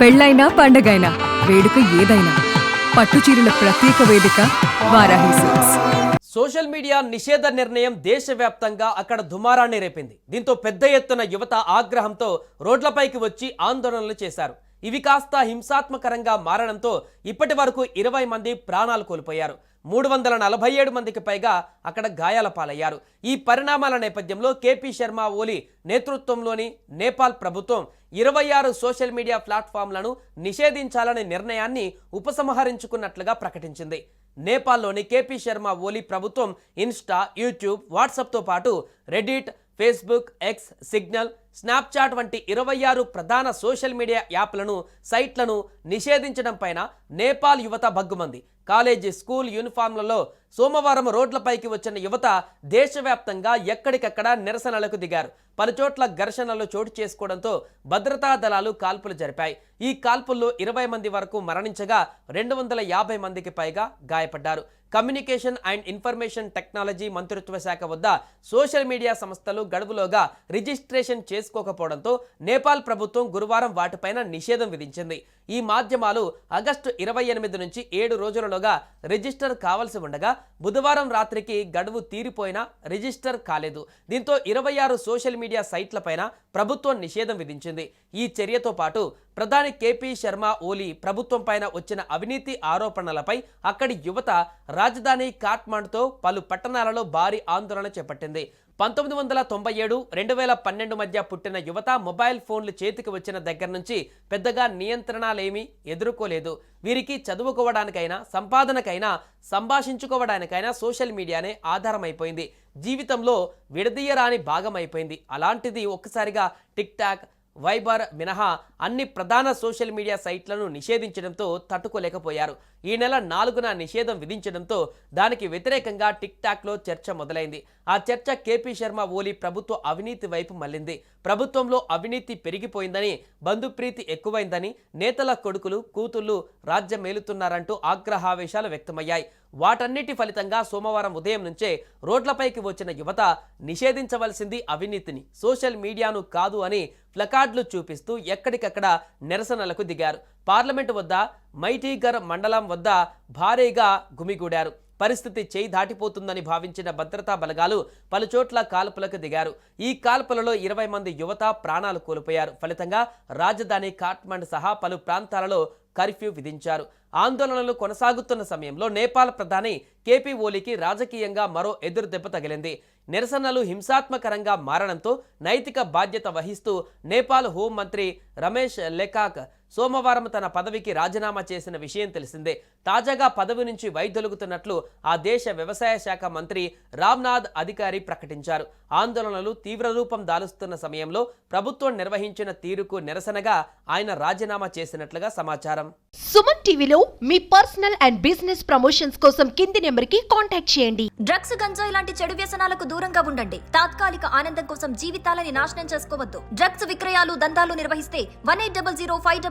పెళ్ళైనా పండగైనా వేడుక ఏదైనా పట్టుచీరల ప్రత్యేక వేదిక వారాహి సిల్క్స్. సోషల్ మీడియా నిషేధ నిర్ణయం దేశవ్యాప్తంగా అక్కడ దుమారాన్ని రేపింది. దీంతో పెద్ద ఎత్తున యువత ఆగ్రహంతో రోడ్లపైకి వచ్చి ఆందోళనలు చేశారు. ఇవి కాస్త హింసాత్మకరంగా మారడంతో ఇప్పటి వరకు ఇరవై మంది ప్రాణాలు కోల్పోయారు. మూడు వందల నలభై ఏడు మందికి పైగా అక్కడ గాయాల పాలయ్యారు. ఈ పరిణామాల నేపథ్యంలో కేపీ శర్మ ఓలీ నేతృత్వంలోని నేపాల్ ప్రభుత్వం ఇరవై ఆరు సోషల్ మీడియా ప్లాట్ఫామ్లను నిషేధించాలనే నిర్ణయాన్ని ఉపసంహరించుకున్నట్లుగా ప్రకటించింది. నేపాల్లోని కేపీ శర్మ ఓలీ ప్రభుత్వం ఇన్స్టా యూట్యూబ్ వాట్సాప్తో పాటు Reddit Facebook X Signal Snapchat వంటి ఇరవై ఆరు ప్రధాన సోషల్ మీడియా యాప్లను సైట్లను నిషేధించడం పైన నేపాల్ యువత భగ్గుమంది. కాలేజీ స్కూల్ యూనిఫామ్లలో సోమవారం రోడ్లపైకి వచ్చిన యువత దేశవ్యాప్తంగా ఎక్కడికక్కడ నిరసనలకు దిగారు. పలుచోట్ల ఘర్షణలు చోటు చేసుకోవడంతో భద్రతా దళాలు కాల్పులు జరిపాయి. ఈ కాల్పుల్లో ఇరవై మంది వరకు మరణించగా రెండు వందల యాభై మందికి పైగా గాయపడ్డారు. కమ్యూనికేషన్ అండ్ ఇన్ఫర్మేషన్ టెక్నాలజీ మంత్రిత్వ శాఖ వద్ద సోషల్ మీడియా సంస్థలు గడువులోగా రిజిస్ట్రేషన్ చేసుకోకపోవడంతో నేపాల్ ప్రభుత్వం గురువారం వాటిపైన నిషేధం విధించింది. ఈ మాధ్యమాలు ఆగస్టు ఇరవై ఎనిమిది నుంచి ఏడు రోజులలోగా రిజిస్టర్ కావాల్సి ఉండగా బుధవారం రాత్రికి గడువు తీరిపోయినా రిజిస్టర్ కాలేదు. దీంతో ఇరవై ఆరు సోషల్ మీడియా సైట్లపైన ప్రభుత్వం నిషేధం విధించింది. ఈ చర్యతో పాటు ప్రధాని కేపీ శర్మ ఓలీ ప్రభుత్వం పైన వచ్చిన అవినీతి ఆరోపణలపై అక్కడి యువత రాజధాని కాట్మాండ్తో పలు పట్టణాలలో భారీ ఆందోళన చేపట్టింది. పంతొమ్మిది వందల తొంభై ఏడు రెండు వేల పన్నెండు మధ్య పుట్టిన యువత మొబైల్ ఫోన్లు చేతికి వచ్చిన దగ్గర నుంచి పెద్దగా నియంత్రణలేమీ ఎదుర్కోలేదు. వీరికి చదువుకోవడానికైనా సంపాదనకైనా సంభాషించుకోవడానికైనా సోషల్ మీడియానే ఆధారమైపోయింది. జీవితంలో విడదీయరాని భాగం అయిపోయింది అలాంటిది ఒక్కసారిగా టిక్ టాక్ వైబర్ మినహా అన్ని ప్రధాన సోషల్ మీడియా సైట్లను నిషేధించడంతో తట్టుకోలేకపోయారు. ఈ నెల నాలుగున నిషేధం విధించడంతో దానికి వ్యతిరేకంగా టిక్ టాక్లో చర్చ మొదలైంది. ఆ చర్చ కేపీ శర్మ ఓలీ ప్రభుత్వ అవినీతి వైపు మళ్ళింది. ప్రభుత్వంలో అవినీతి పెరిగిపోయిందని బంధుప్రీతి ఎక్కువైందని నేతల కొడుకులు కూతుళ్ళు రాజ్యం మేలుతున్నారంటూ ఆగ్రహావేశాలు వ్యక్తమయ్యాయి. వాటన్నిటి ఫలితంగా సోమవారం ఉదయం నుంచే రోడ్లపైకి వచ్చిన యువత నిషేధించవలసింది అవినీతిని. సోషల్ మీడియాను కాదు అని ప్లకార్డులు చూపిస్తూ ఎక్కడికక్కడ నిరసనలకు దిగారు. పార్లమెంటు వద్ద మైటీగర్ మండలం వద్ద భారీగా గుమిగూడారు. పరిస్థితి చేయి దాటిపోతుందని భావించిన భద్రతా బలగాలు పలుచోట్ల కాల్పులకు దిగారు. ఈ కాల్పులలో ఇరవై మంది యువత ప్రాణాలు కోల్పోయారు. ఫలితంగా రాజధాని కాట్మండ్ సహా పలు ప్రాంతాలలో కర్ఫ్యూ విధించారు. ఆందోళనలు కొనసాగుతున్న సమయంలో నేపాల్ ప్రధాని కేపీ ఓలీకి రాజకీయంగా మరో ఎదురు దెబ్బ తగిలింది. నిరసనలు హింసాత్మకరంగా మారడంతో నైతిక బాధ్యత వహిస్తూ నేపాల్ హోంమంత్రి రమేష్ లెకాక్ సోమవారం తన పదవికి రాజీనామా చేసిన విషయం తెలిసిందే. తాజాగా పదవి నుంచి వైదొలుగుతున్నట్లు ఆ దేశ వ్యవసాయ శాఖ మంత్రి రామ్నాథ్ అధికారి ప్రకటించారు. ఆందోళనలు తీవ్ర రూపం దాలుస్తున్న సమయంలో ప్రభుత్వం నిర్వహించిన తీరుకు నిరసనగా ఆయన రాజీనామా చేసినట్లుగా సమాచారం. సుమన్ టీవీలో మీ పర్సనల్ అండ్ బిజినెస్ ప్రమోషన్స్ కోసం కింది నెంబర్కి కాంటాక్ట్ చేయండి. డ్రగ్స్ గంజాయి లాంటి చెడు వ్యసనాలకు దూరంగా ఉండండి. తాత్కాలిక ఆనందం కోసం జీవితాలని నాశనం చేసుకోవద్దు. డ్రగ్స్ విక్రయాలు దందాలు నిర్వహిస్తే one eight double zero five